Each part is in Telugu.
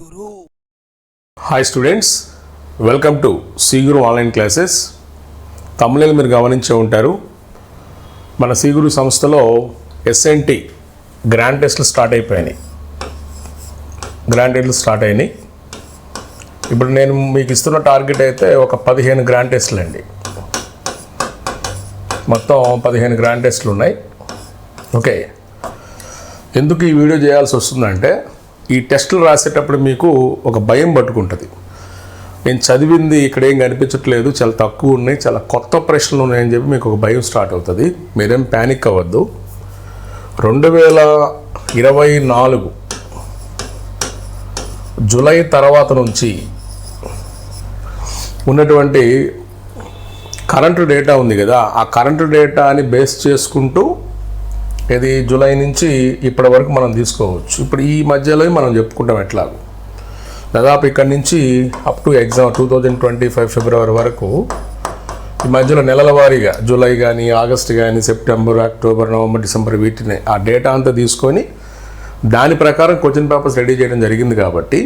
Guru. Hi students welcome to CGuru online classes తమిళని మీరు గమనించే ఉంటారు. మన సీగురు సంస్థలో ఎస్ఎన్టీ గ్రాండ్ టెస్ట్లు స్టార్ట్ అయిపోయినాయి. గ్రాండ్ టెస్ట్లు స్టార్ట్ అయినాయి. ఇప్పుడు నేను మీకు ఇస్తున్న టార్గెట్ అయితే ఒక పదిహేను గ్రాండ్ టెస్ట్లు అండి. మొత్తం పదిహేను గ్రాండ్ టెస్ట్లు ఉన్నాయి. ఓకే ఎందుకు ఈ వీడియో చేయాల్సి వస్తుందంటే ఈ టెస్టులు రాసేటప్పుడు మీకు ఒక భయం పట్టుకుంటుంది. నేను చదివింది ఇక్కడ ఏం కనిపించట్లేదు చాలా తక్కువ ఉన్నాయి చాలా కొత్త ప్రశ్నలు ఉన్నాయని చెప్పి మీకు ఒక భయం స్టార్ట్ అవుతుంది. మీరేం ప్యానిక్ అవ్వద్దు. రెండు వేల ఇరవై నాలుగు జూలై తర్వాత నుంచి ఉన్నటువంటి కరెంటు డేటా ఉంది కదా ఆ కరెంటు డేటాని బేస్ చేసుకుంటూ ఇది జూలై నుంచి ఇప్పటి వరకు మనం తీసుకోవచ్చు. ఇప్పుడు ఈ మధ్యలో మనం చెప్పుకుంటాం ఎట్లా దాదాపు ఇక్కడి నుంచి up to exam two thousand twenty five February వరకు ఈ మధ్యలో నెలల వారీగా జూలై కానీ ఆగస్ట్ కానీ సెప్టెంబర్ అక్టోబర్ నవంబర్ డిసెంబర్ వీటిని ఆ డేటా అంతా తీసుకొని దాని ప్రకారం క్వశ్చన్ పేపర్స్ రెడీ చేయడం జరిగింది కాబట్టి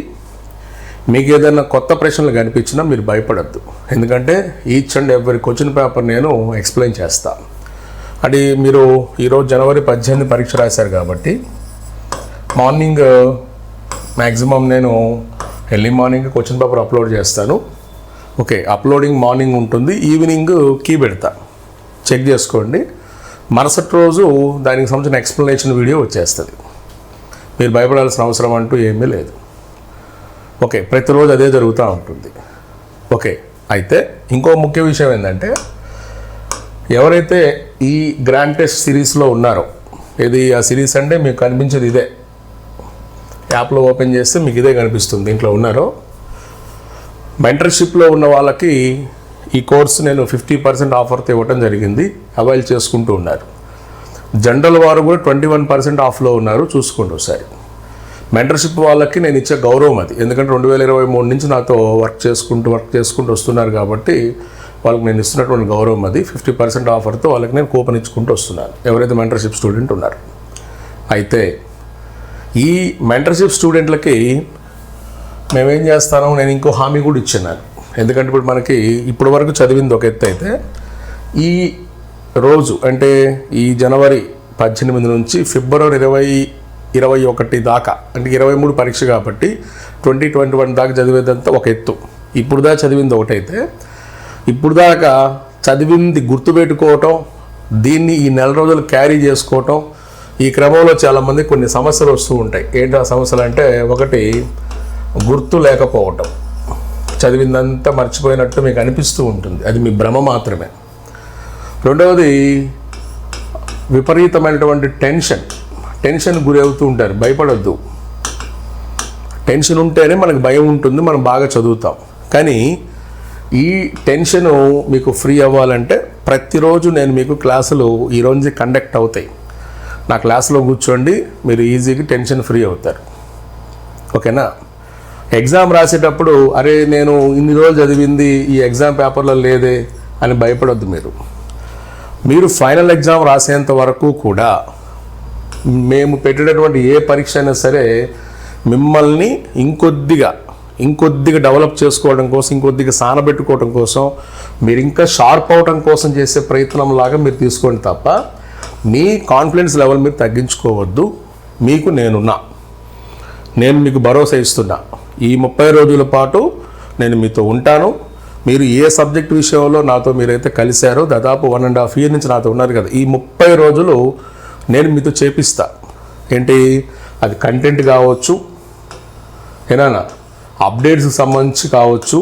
మీకు ఏదైనా కొత్త ప్రశ్నలు కనిపించినా మీరు భయపడద్దు. ఎందుకంటే each and every question paper నేను ఎక్స్ప్లెయిన్ చేస్తాను అది మీరు ఈరోజు జనవరి పద్దెనిమిది పరీక్ష రాశారు కాబట్టి మార్నింగ్ uh, మ్యాక్సిమం నేను early morning question paper upload చేస్తాను. ఓకే అప్లోడింగ్ మార్నింగ్ ఉంటుంది ఈవినింగ్ కీ పెడతా. చెక్ చేసుకోండి. మరుసటి రోజు దానికి సంబంధించిన ఎక్స్ప్లెనేషన్ వీడియో వచ్చేస్తుంది. మీరు భయపడాల్సిన అవసరం అంటూ ఏమీ లేదు. ఓకే ప్రతిరోజు అదే జరుగుతూ ఉంటుంది. ఓకే అయితే ఇంకో ముఖ్య విషయం ఏంటంటే ఎవరైతే ఈ గ్రాండ్ టెస్ట్ సిరీస్లో ఉన్నారు. ఇది ఆ సిరీస్ అంటే మీకు కనిపించేది ఇదే. యాప్లో ఓపెన్ చేస్తే మీకు ఇదే కనిపిస్తుంది. దీంట్లో ఉన్నారు. మెంటర్షిప్లో ఉన్న వాళ్ళకి ఈ కోర్స్ నేను ఫిఫ్టీ పర్సెంట్ ఆఫర్తో ఇవ్వడం జరిగింది. అవైల్ చేసుకుంటూ ఉన్నారు. జనరల్ వారు కూడా ట్వంటీ వన్ పర్సెంట్ ఆఫ్లో ఉన్నారు. చూసుకోండి ఒకసారి. మెంటర్షిప్ వాళ్ళకి నేను ఇచ్చే గౌరవం అది. ఎందుకంటే రెండు వేల ఇరవై మూడు నుంచి నాతో వర్క్ చేసుకుంటూ వర్క్ చేసుకుంటూ వస్తున్నారు కాబట్టి వాళ్ళకి నేను ఇస్తున్నటువంటి గౌరవం అది. ఫిఫ్టీ పర్సెంట్ ఆఫర్తో వాళ్ళకి నేను కూపన్ ఇచ్చుకుంటూ వస్తున్నాను. ఎవరైతే మెంటర్షిప్ స్టూడెంట్ ఉన్నారు. అయితే ఈ మెంటర్షిప్ స్టూడెంట్లకి మేమేం చేస్తాను నేను ఇంకో హామీ కూడా ఇచ్చాను ఎందుకంటే ఇప్పుడు మనకి ఇప్పటి వరకు చదివింది ఒక ఎత్తు అయితే ఈ రోజు అంటే ఈ జనవరి పద్దెనిమిది నుంచి ఫిబ్రవరి ఇరవై ఇరవై ఒకటి దాకా అంటే ఇరవై మూడు పరీక్ష కాబట్టి ట్వంటీ ట్వంటీ వన్ దాకా చదివేదంతా ఒక ఎత్తు. ఇప్పుడు దాకా చదివింది ఒకటైతే ఇప్పుడు దాకా చదివింది గుర్తుపెట్టుకోవటం దీన్ని ఈ నెల రోజులు క్యారీ చేసుకోవటం ఈ క్రమంలో చాలామంది కొన్ని సమస్యలు వస్తూ ఉంటాయి. ఏంటి ఆ సమస్యలు అంటే ఒకటి గుర్తు లేకపోవటం. చదివిందంతా మర్చిపోయినట్టు మీకు అనిపిస్తూ ఉంటుంది. అది మీ భ్రమ మాత్రమే. రెండవది విపరీతమైనటువంటి టెన్షన్. టెన్షన్ గురి అవుతూ ఉంటారు. భయపడొద్దు. టెన్షన్ ఉంటేనే మనకు భయం ఉంటుంది. మనం బాగా చదువుతాం. కానీ ఈ టెన్షను మీకు ఫ్రీ అవ్వాలంటే ప్రతిరోజు నేను మీకు క్లాసులు ఈరోజు కండక్ట్ అవుతాయి. నా క్లాస్లో కూర్చోండి మీరు ఈజీగా టెన్షన్ ఫ్రీ అవుతారు. ఓకేనా? ఎగ్జామ్ రాసేటప్పుడు అరే నేను ఇన్ని రోజులు చదివింది ఈ ఎగ్జామ్ పేపర్లో లేదే అని భయపడొద్దు మీరు. మీరు ఫైనల్ ఎగ్జామ్ రాసేంత వరకు కూడా మేము పెట్టేటటువంటి ఏ పరీక్ష అయినా సరే మిమ్మల్ని ఇంకొద్దిగా ఇంకొద్దిగా డెవలప్ చేసుకోవడం కోసం ఇంకొద్దిగా సానబెట్టుకోవడం కోసం మీరు ఇంకా షార్ప్ అవడం కోసం చేసే ప్రయత్నం లాగా మీరు తీసుకోండి తప్ప మీ కాన్ఫిడెన్స్ లెవెల్ మీరు తగ్గించుకోవద్దు. మీకు నేనున్నా. నేను మీకు భరోసా ఇస్తున్నా. ఈ ముప్పై రోజుల పాటు నేను మీతో ఉంటాను. మీరు ఏ సబ్జెక్ట్ విషయంలో నాతో మీరైతే కలిశారో దాదాపు వన్ అండ్ హాఫ్ ఇయర్ నుంచి నాతో ఉన్నారు కదా. ఈ ముప్పై రోజులు నేను మీతో చేపిస్తా. ఏంటి? అది కంటెంట్ కావచ్చు. ఏనా అప్డేట్స్కి సంబంధించి కావచ్చు.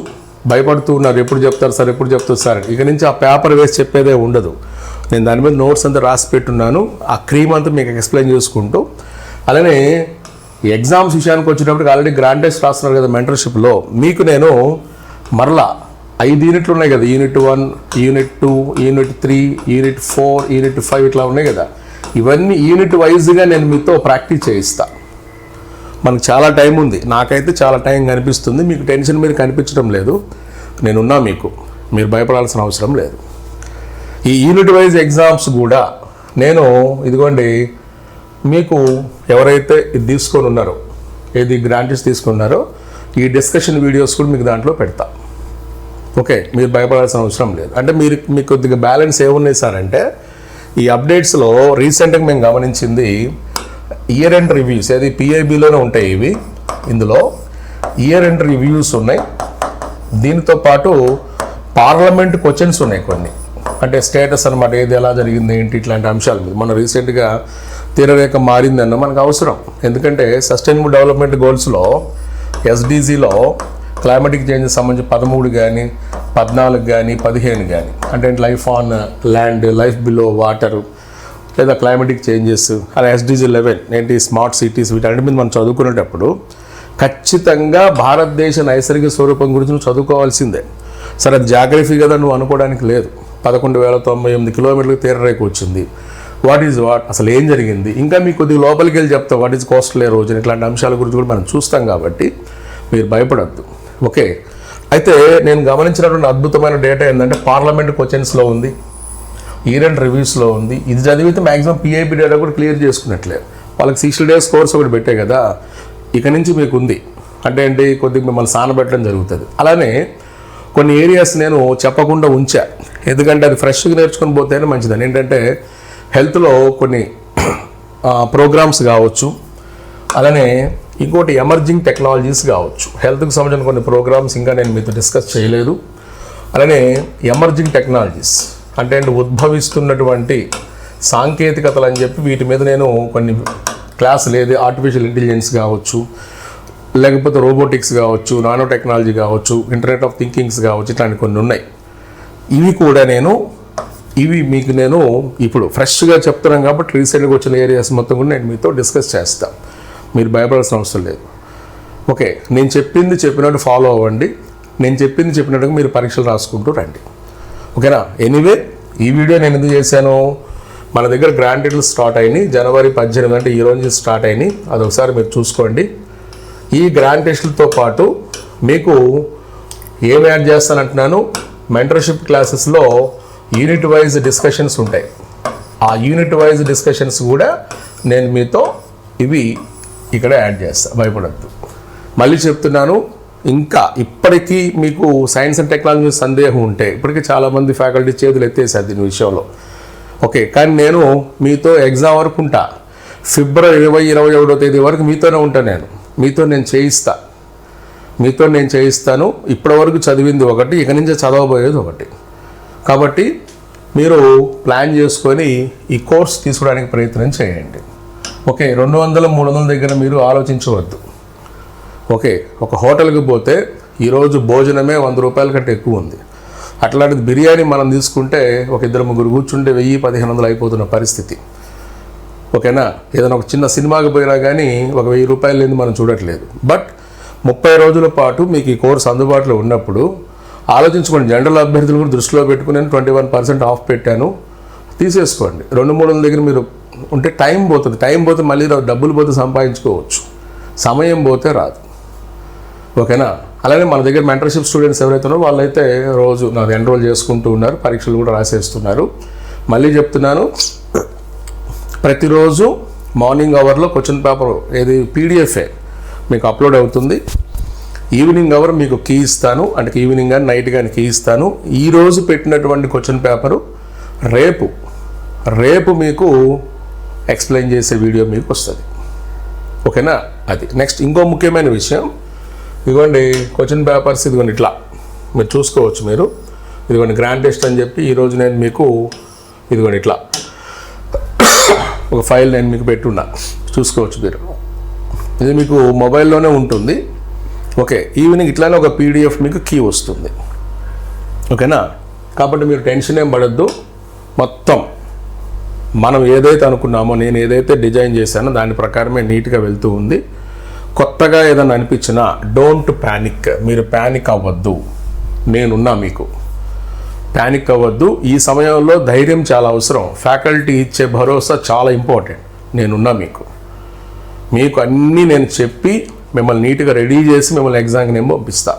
భయపడుతూ ఉన్నారు. ఎప్పుడు చెప్తారు సార్ ఎప్పుడు చెప్తారు సార్ ఇక నుంచి ఆ పేపర్ వేసి చెప్పేదే ఉండదు. నేను దాని మీద నోట్స్ అంతా రాసి పెట్టున్నాను. ఆ క్రీమ్ అంతా మీకు ఎక్స్ప్లెయిన్ చేసుకుంటూ. అలానే ఎగ్జామ్స్ విషయానికి వచ్చేటప్పటికి ఆల్రెడీ గ్రాండ్ టెస్ట్ రాస్తున్నారు కదా మెంటర్షిప్లో మీకు నేను మరలా ఐదు యూనిట్లు ఉన్నాయి కదా. Unit one unit two unit three unit four unit five ఇట్లా ఉన్నాయి కదా. ఇవన్నీ యూనిట్ వైజ్గా నేను మీతో ప్రాక్టీస్ చేయిస్తా. మనకు చాలా టైం ఉంది. నాకైతే చాలా టైం కనిపిస్తుంది. మీకు టెన్షన్ మీద కనిపించడం లేదు. నేనున్నా మీకు. మీరు భయపడాల్సిన అవసరం లేదు. ఈ యూనిట్ వైజ్ ఎగ్జామ్స్ కూడా నేను ఇదిగోండి మీకు ఎవరైతే ఇది తీసుకొని ఉన్నారో ఏది గ్రాంటీస్ తీసుకున్నారో ఈ డిస్కషన్ వీడియోస్ కూడా మీకు దాంట్లో పెడతా. ఓకే మీరు భయపడాల్సిన అవసరం లేదు. అంటే మీరు మీకు కొద్దిగా బ్యాలెన్స్ ఏమున్నాయి సార్ అంటే ఈ అప్డేట్స్లో రీసెంట్గా మేము గమనించింది ఇయర్ ఎండ్ రివ్యూస్ ఏది పిఐబిలోనే ఉంటాయి ఇవి. ఇందులో ఇయర్ ఎండ్ రివ్యూస్ ఉన్నాయి. దీనితో పాటు పార్లమెంట్ క్వశ్చన్స్ ఉన్నాయి కొన్ని. అంటే స్టేటస్ అనమాట ఏది ఎలా జరిగింది ఏంటి ఇట్లాంటి అంశాల మీద. మన రీసెంట్గా తీరరేఖ మారిందన్న మనకు అవసరం. ఎందుకంటే సస్టైనబుల్ డెవలప్మెంట్ గోల్స్లో ఎస్డీజీలో క్లైమాటిక్ చేంజ్ సంబంధించి పదమూడు కానీ పద్నాలుగు కానీ పదిహేను కానీ అంటే life on land life below water లేదా క్లైమాటిక్ చేంజెస్ అలా ఎస్డిజి లెవెన్ ఏంటి స్మార్ట్ సిటీస్ వీటన్నిటి మీద మనం చదువుకునేటప్పుడు ఖచ్చితంగా భారతదేశ నైసర్గిక స్వరూపం గురించి నువ్వు చదువుకోవాల్సిందే. సరే జాగ్రఫీ కదా నువ్వు అనుకోవడానికి లేదు. పదకొండు వేల తొంభై ఎనిమిది కిలోమీటర్లకు తీరరేఖ వచ్చింది. వాట్ ఈజ్ వాట్ అసలు ఏం జరిగింది? ఇంకా మీకు కొద్దిగా లోపలికి వెళ్ళి చెప్తాం వాట్ ఈజ్ కోస్టల్ ఎరోజన్ ఇట్లాంటి అంశాల గురించి కూడా మనం చూస్తాం కాబట్టి మీరు భయపడద్దు. ఓకే అయితే నేను గమనించినటువంటి అద్భుతమైన డేటా ఏంటంటే పార్లమెంట్ క్వశ్చన్స్లో ఉంది. ఇయర్ అండ్ రివ్యూస్లో ఉంది. ఇది చదివితే మ్యాక్సిమం పిఐపి డేటా కూడా క్లియర్ చేసుకున్నట్లే. వాళ్ళకి సిక్స్టీ డేస్ కోర్స్ ఒకటి పెట్టే కదా ఇక నుంచి మీకు ఉంది. అంటే ఏంటి? కొద్దిగా మిమ్మల్ని సానబెట్టడం జరుగుతుంది. అలానే కొన్ని ఏరియాస్ నేను చెప్పకుండా ఉంచా. ఎందుకంటే అది ఫ్రెష్గా నేర్చుకొని పోతేనే మంచిదని. ఏంటంటే హెల్త్లో కొన్ని ప్రోగ్రామ్స్ కావచ్చు. అలానే ఇంకోటి ఎమర్జింగ్ టెక్నాలజీస్ కావచ్చు. హెల్త్కి సంబంధించిన కొన్ని ప్రోగ్రామ్స్ ఇంకా నేను మీతో డిస్కస్ చేయలేదు. అలానే ఎమర్జింగ్ టెక్నాలజీస్ అంటే ఉద్భవిస్తున్నటువంటి సాంకేతికతలు అని చెప్పి వీటి మీద నేను కొన్ని క్లాసులు ఏది ఆర్టిఫిషియల్ ఇంటెలిజెన్స్ కావచ్చు లేకపోతే రోబోటిక్స్ కావచ్చు నానో టెక్నాలజీ కావచ్చు ఇంటర్నెట్ ఆఫ్ థింకింగ్స్ కావచ్చు ఇట్లాంటి కొన్ని ఉన్నాయి. ఇవి కూడా నేను ఇవి మీకు నేను ఇప్పుడు ఫ్రెష్గా చెప్తున్నాను కాబట్టి రీసెంట్గా వచ్చిన ఏరియాస్ మొత్తం కూడా నేను మీతో డిస్కస్ చేస్తాను మీరు భయపడాల్సిన అవసరం లేదు. ఓకే నేను చెప్పింది చెప్పినట్టు ఫాలో అవ్వండి. నేను చెప్పింది చెప్పినట్టుగా మీరు పరీక్షలు రాసుకుంటూ రండి. ఓకేనా? ఎనీవే ఈ వీడియో నేను ఎందుకు చేశాను? మన దగ్గర గ్రాంటెడ్లు స్టార్ట్ అయినాయి. జనవరి పద్దెనిమిది అంటే ఈ రోజు స్టార్ట్ అయినాయి. అది ఒకసారి మీరు చూసుకోండి. ఈ గ్రాండ్ టెస్టులతో పాటు మీకు ఏం యాడ్ చేస్తానంటున్నాను? మెంటర్షిప్ క్లాసెస్లో యూనిట్ వైజ్ డిస్కషన్స్ ఉంటాయి. ఆ యూనిట్ వైజ్ డిస్కషన్స్ కూడా నేను మీతో ఇవి ఇక్కడ యాడ్ చేస్తాను భయపడద్దు. మళ్ళీ చెప్తున్నాను. ఇంకా ఇప్పటికీ మీకు సైన్స్ అండ్ టెక్నాలజీ సందేహం ఉంటే ఇప్పటికీ చాలామంది ఫ్యాకల్టీ చేతులు ఎత్తేసారు దీని విషయంలో. ఓకే కానీ నేను మీతో ఎగ్జామ్ వరకు ఉంటా. ఫిబ్రవరి ఇరవై ఇరవై ఒకటో తేదీ వరకు మీతోనే ఉంటాను నేను. మీతో నేను చేయిస్తా. మీతో నేను చేయిస్తాను. ఇప్పటి వరకు చదివింది ఒకటి ఇక నుంచి చదవబోయేది ఒకటి. కాబట్టి మీరు ప్లాన్ చేసుకొని ఈ కోర్స్ తీసుకోవడానికి ప్రయత్నం చేయండి. ఓకే రెండు వందల మూడు వందల దగ్గర మీరు ఆలోచించవద్దు. ఓకే ఒక హోటల్కి పోతే ఈరోజు భోజనమే వంద రూపాయల కంటే ఎక్కువ ఉంది. అట్లాంటిది బిర్యానీ మనం తీసుకుంటే ఒక ఇద్దరు ముగ్గురు కూర్చుంటే వెయ్యి పదిహేను వందలు అయిపోతున్న పరిస్థితి. ఓకేనా? ఏదైనా ఒక చిన్న సినిమాకి పోయినా కానీ ఒక వెయ్యి రూపాయలు లేని మనం చూడట్లేదు. బట్ ముప్పై రోజుల పాటు మీకు ఈ కోర్స్ అందుబాటులో ఉన్నప్పుడు ఆలోచించుకోండి. జనరల్ అభ్యర్థులు కూడా దృష్టిలో పెట్టుకుని నేను ట్వంటీ వన్ పర్సెంట్ ఆఫ్ పెట్టాను. తీసేసుకోండి. రెండు మూడు వందల దగ్గర మీరు ఉంటే టైం పోతుంది. టైం పోతే మళ్ళీ డబ్బులు పోతే సంపాదించుకోవచ్చు. సమయం పోతే రాదు. ఓకేనా? అలానే మన దగ్గర మెంటర్షిప్ స్టూడెంట్స్ ఎవరైతే ఉన్నారో వాళ్ళైతే రోజు నాకు ఎన్రోల్ చేసుకుంటూ ఉన్నారు పరీక్షలు కూడా రాసేస్తున్నారు. మళ్ళీ చెప్తున్నాను ప్రతిరోజు మార్నింగ్ అవర్లో క్వశ్చన్ పేపర్ ఏది పీడిఎఫ్ఏ మీకు అప్లోడ్ అవుతుంది. ఈవినింగ్ అవర్ మీకు కీ ఇస్తాను అంటే ఈవినింగ్ కానీ నైట్ కానీ కీ ఇస్తాను. ఈరోజు పెట్టినటువంటి క్వశ్చన్ పేపరు రేపు రేపు మీకు ఎక్స్ప్లెయిన్ చేసే వీడియో మీకు వస్తుంది. ఓకేనా? అది. నెక్స్ట్ ఇంకో ముఖ్యమైన విషయం ఇదిగోండి క్వశ్చన్ పేపర్స్ ఇదిగోండి ఇట్లా. మీరు చూసుకోవచ్చు మీరు. ఇదిగోండి గ్రాండ్ టెస్ట్ అని చెప్పి ఈరోజు నేను మీకు ఇదిగోండి ఇట్లా. ఒక ఫైల్ నేను మీకు పెట్టున్నా. చూసుకోవచ్చు మీరు. ఇది మీకు మొబైల్లోనే ఉంటుంది. ఓకే ఈవినింగ్ ఇట్లానే ఒక పీడిఎఫ్ మీకు కీ వస్తుంది. ఓకేనా? కాబట్టి మీరు టెన్షన్ ఏం పడద్దు. మొత్తం మనం ఏదైతే అనుకున్నామో నేను ఏదైతే డిజైన్ చేశానో దాని ప్రకారమే నీట్గా వెళ్తూ ఉంది. కొత్తగా ఏదైనా అనిపించినా డోంట్ ప్యానిక్ మీరు ప్యానిక్ అవ్వద్దు. నేనున్నా మీకు. ప్యానిక్ అవ్వద్దు. ఈ సమయంలో ధైర్యం చాలా అవసరం. ఫ్యాకల్టీ ఇచ్చే భరోసా చాలా ఇంపార్టెంట్ నేనున్నా మీకు. మీకు అన్నీ నేను చెప్పి మిమ్మల్ని నీట్గా రెడీ చేసి మిమ్మల్ని ఎగ్జామ్కి నేను పంపిస్తా.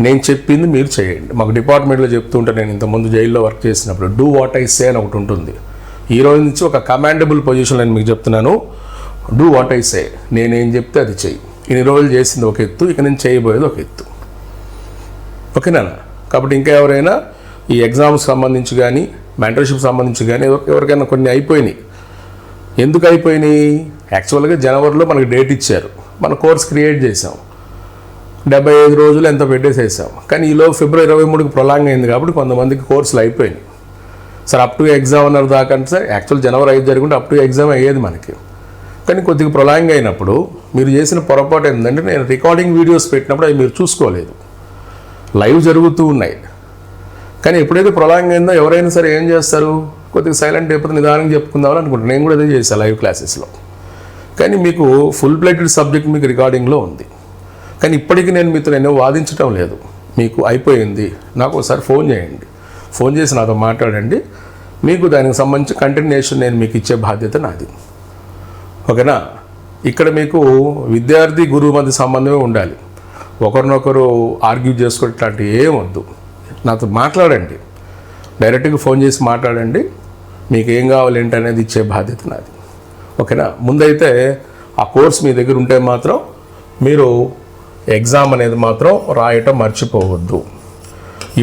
నేను చెప్పింది మీరు చేయండి. మాకు డిపార్ట్మెంట్లో చెప్తుంటే నేను ఇంతకుముందు జైల్లో వర్క్ చేసినప్పుడు డూ వాట్ ఐ సే అని ఒకటి ఉంటుంది. ఈ రోజు నుంచి ఒక కమాండబుల్ పొజిషన్ నేను మీకు చెప్తున్నాను. డూ వాట్ ఐ సే నేనేం చెప్తే అది చెయ్యి. ఇన్ని రోజులు చేసింది ఒక ఎత్తు ఇక నేను చేయబోయేది ఒక ఎత్తు. ఓకేనా? కాబట్టి ఇంకా ఎవరైనా ఈ ఎగ్జామ్స్ సంబంధించి కానీ మెంటర్షిప్ సంబంధించి కానీ ఎవరికైనా కొన్ని అయిపోయినాయి. ఎందుకు అయిపోయినాయి? యాక్చువల్గా జనవరిలో మనకి డేట్ ఇచ్చారు. మన కోర్స్ క్రియేట్ చేసాం డెబ్బై ఐదు రోజులు ఎంత పెట్టేసేసాం. కానీ ఈలో ఫిబ్రవరి ఇరవై మూడుకి ప్రొలాంగ్ అయింది కాబట్టి కొంతమందికి కోర్సులు అయిపోయినాయి. సార్ అప్ టు ఎగ్జామ్ అన్నారు దాకా అంటే సార్ యాక్చువల్ జనవరి ఐదు జరుగుంటే అప్ టు ఎగ్జామ్ అయ్యేది మనకి. కానీ కొద్దిగా ప్రొలాంగ్ అయినప్పుడు మీరు చేసిన పొరపాటు ఏంటంటే నేను రికార్డింగ్ వీడియోస్ పెట్టినప్పుడు అవి మీరు చూసుకోలేదు. లైవ్ జరుగుతూ ఉన్నాయి. కానీ ఎప్పుడైతే ప్రొలాంగ్ అయిందో ఎవరైనా సరే ఏం చేస్తారు? కొద్దిగా సైలెంట్ అయిపోతే నిదానంగా చెప్పుకుందామని అనుకుంటాను నేను కూడా అదే చేశాను లైవ్ క్లాసెస్లో కానీ మీకు ఫుల్ ప్లేటెడ్ సబ్జెక్ట్ మీకు రికార్డింగ్లో ఉంది. కానీ ఇప్పటికీ నేను మీతో నేను వాదించడం లేదు. మీకు అయిపోయింది. నాకు ఒకసారి ఫోన్ చేయండి. ఫోన్ చేసి నాతో మాట్లాడండి. మీకు దానికి సంబంధించి కంటిన్యూషన్ నేను మీకు ఇచ్చే బాధ్యత నాది. ఓకేనా? ఇక్కడ మీకు విద్యార్థి గురువు మధ్య సంబంధమే ఉండాలి. ఒకరినొకరు ఆర్గ్యూ చేసుకోవడం ఇట్లాంటివి ఏం వద్దు. నాతో మాట్లాడండి. డైరెక్ట్గా ఫోన్ చేసి మాట్లాడండి. మీకు ఏం కావాలి ఏంటి అనేది ఇచ్చే బాధ్యత నాది. ఓకేనా? ముందైతే ఆ కోర్స్ మీ దగ్గర ఉంటే మాత్రం మీరు ఎగ్జామ్ అనేది మాత్రం రాయటం మర్చిపోవద్దు.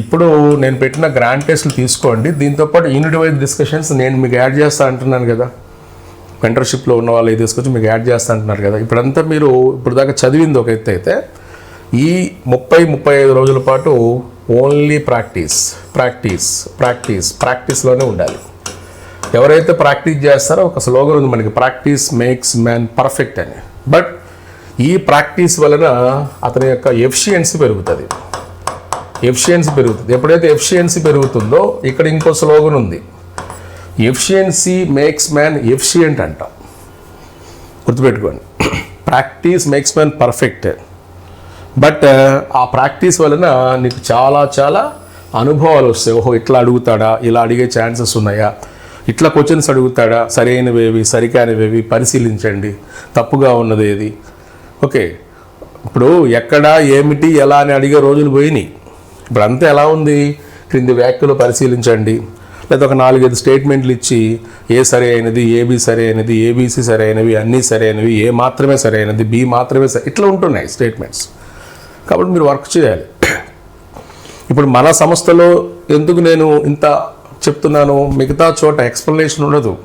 ఇప్పుడు నేను పెట్టిన గ్రాండ్ టెస్ట్లు తీసుకోండి. దీంతోపాటు యూనిట్ వైజ్ డిస్కషన్స్ నేను మీకు యాడ్ చేస్తా అంటున్నాను కదా. మెంటర్షిప్లో ఉన్న వాళ్ళు ఇది తీసుకొచ్చి మీకు యాడ్ చేస్తా అంటున్నారు కదా. ఇప్పుడంతా మీరు ఇప్పుడు దాకా చదివింది ఒక ఎత్తు అయితే ఈ ముప్పై ముప్పై ఐదు రోజుల పాటు ఓన్లీ ప్రాక్టీస్ ప్రాక్టీస్ ప్రాక్టీస్ ప్రాక్టీస్లోనే ఉండాలి. ఎవరైతే ప్రాక్టీస్ చేస్తారో ఒక స్లోగన్ ఉంది మనకి ప్రాక్టీస్ మేక్స్ మ్యాన్ పర్ఫెక్ట్ అని. బట్ ఈ ప్రాక్టీస్ వలన అతని యొక్క ఎఫిషియన్సీ పెరుగుతుంది. ఎఫిషియన్సీ పెరుగుతుంది. ఎప్పుడైతే ఎఫిషియన్సీ పెరుగుతుందో ఇక్కడ ఇంకో స్లోగన్ ఉంది. ఎఫిషియన్సీ మేక్స్ మ్యాన్ ఎఫిషియంట్ అంటాం. గుర్తుపెట్టుకోండి. Practice makes man perfect. But ఆ ప్రాక్టీస్ వలన నీకు చాలా చాలా అనుభవాలు వస్తాయి. ఓహో ఇట్లా అడుగుతాడా? ఇలా అడిగే ఛాన్సెస్ ఉన్నాయా? ఇట్లా క్వశ్చన్స్ అడుగుతాడా? సరైనవేవి సరికానివేవి పరిశీలించండి. తప్పుగా ఉన్నది ఏది? ఓకే. ఇప్పుడు ఎక్కడ ఏమిటి ఎలా అని అడిగే రోజులు పోయినాయి. ఇప్పుడు అంతా ఎలా ఉంది? క్రింది వ్యాఖ్యలు పరిశీలించండి. లేదా ఒక నాలుగైదు స్టేట్మెంట్లు ఇచ్చి ఏ సరి అయినది ఏబి సరి అయినది ఏబీసీ సరి అయినవి అన్నీ సరి అయినవి ఏ మాత్రమే సరి అయినది బి మాత్రమే సరి ఇట్లా ఉంటున్నాయి స్టేట్మెంట్స్ కాబట్టి మీరు వర్క్ చేయాలి. ఇప్పుడు మన సంస్థలో ఎందుకు నేను ఇంత చెప్తున్నాను? మిగతా చోట ఎక్స్ప్లెనేషన్ ఉండదు.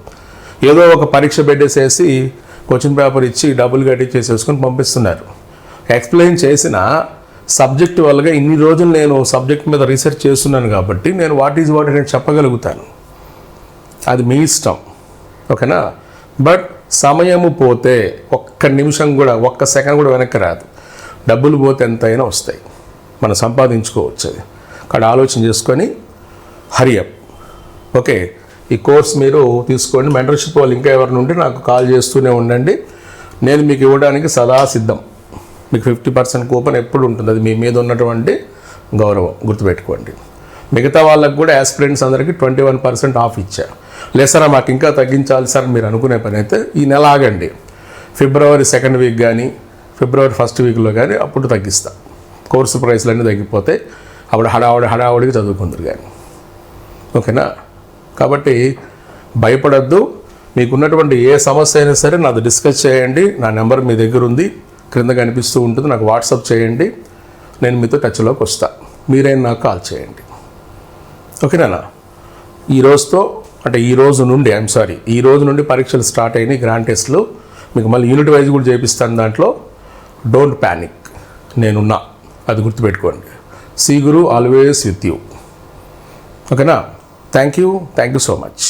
ఏదో ఒక పరీక్ష పెట్టేసేసి క్వశ్చన్ పేపర్ ఇచ్చి డబ్బులు కట్టించేసేసుకొని పంపిస్తున్నారు. ఎక్స్ప్లెయిన్ చేసిన సబ్జెక్ట్ వల్లగా ఇన్ని రోజులు నేను సబ్జెక్ట్ మీద రీసెర్చ్ చేస్తున్నాను కాబట్టి నేను వాట్ ఈజ్ వాట్ నేను చెప్పగలుగుతాను. అది మీ ఇష్టం. ఓకేనా? బట్ సమయము పోతే ఒక్క నిమిషం కూడా ఒక్క సెకండ్ కూడా వెనక్కి రాదు. డబ్బులు పోతే ఎంతైనా వస్తాయి. మనం సంపాదించుకోవచ్చు అది. అక్కడ ఆలోచన చేసుకొని హరియప్ ఓకే ఈ కోర్స్ మీరు తీసుకోండి. మెంటర్షిప్ వాళ్ళు ఇంకా ఎవరిని ఉంటే నాకు కాల్ చేస్తూనే ఉండండి. నేను మీకు ఇవ్వడానికి సదా సిద్ధం. మీకు ఫిఫ్టీ పర్సెంట్ కూపన్ ఎప్పుడు ఉంటుంది? అది మీ మీద ఉన్నటువంటి గౌరవం గుర్తుపెట్టుకోండి. మిగతా వాళ్ళకు కూడా యాస్పిరెంట్స్ అందరికీ ట్వంటీ వన్ పర్సెంట్ ఆఫ్ ఇచ్చా. లేదు సార్ మాకు ఇంకా తగ్గించాలి సార్ మీరు అనుకునే పని అయితే ఈ నెల ఆగండి. ఫిబ్రవరి సెకండ్ వీక్ కానీ ఫిబ్రవరి ఫస్ట్ వీక్లో కానీ అప్పుడు తగ్గిస్తా. కోర్సు ప్రైస్లు అన్నీ తగ్గిపోతే అప్పుడు హడావుడి హడావుడికి చదువుకుందరు కానీ ఓకేనా? కాబట్టి భయపడద్దు. మీకున్నటువంటి ఏ సమస్య అయినా సరే నాతో డిస్కస్ చేయండి. నా నెంబర్ మీ దగ్గర ఉంది క్రింద కనిపిస్తూ ఉంటుంది. నాకు వాట్సాప్ చేయండి. నేను మీతో టచ్లోకి వస్తా. మీరైనా నాకు కాల్ చేయండి. ఓకేనా ఈ రోజుతో అంటే ఈ రోజు నుండి ఐఎమ్ సారీ ఈ రోజు నుండి పరీక్షలు స్టార్ట్ అయినాయి. గ్రాండ్ టెస్ట్లు మీకు మళ్ళీ యూనిట్ వైజ్ కూడా చేపిస్తాను దాంట్లో. డోంట్ ప్యానిక్ నేనున్నా. అది గుర్తుపెట్టుకోండి. C Guru always with you ఓకేనా? Thank you thank you so much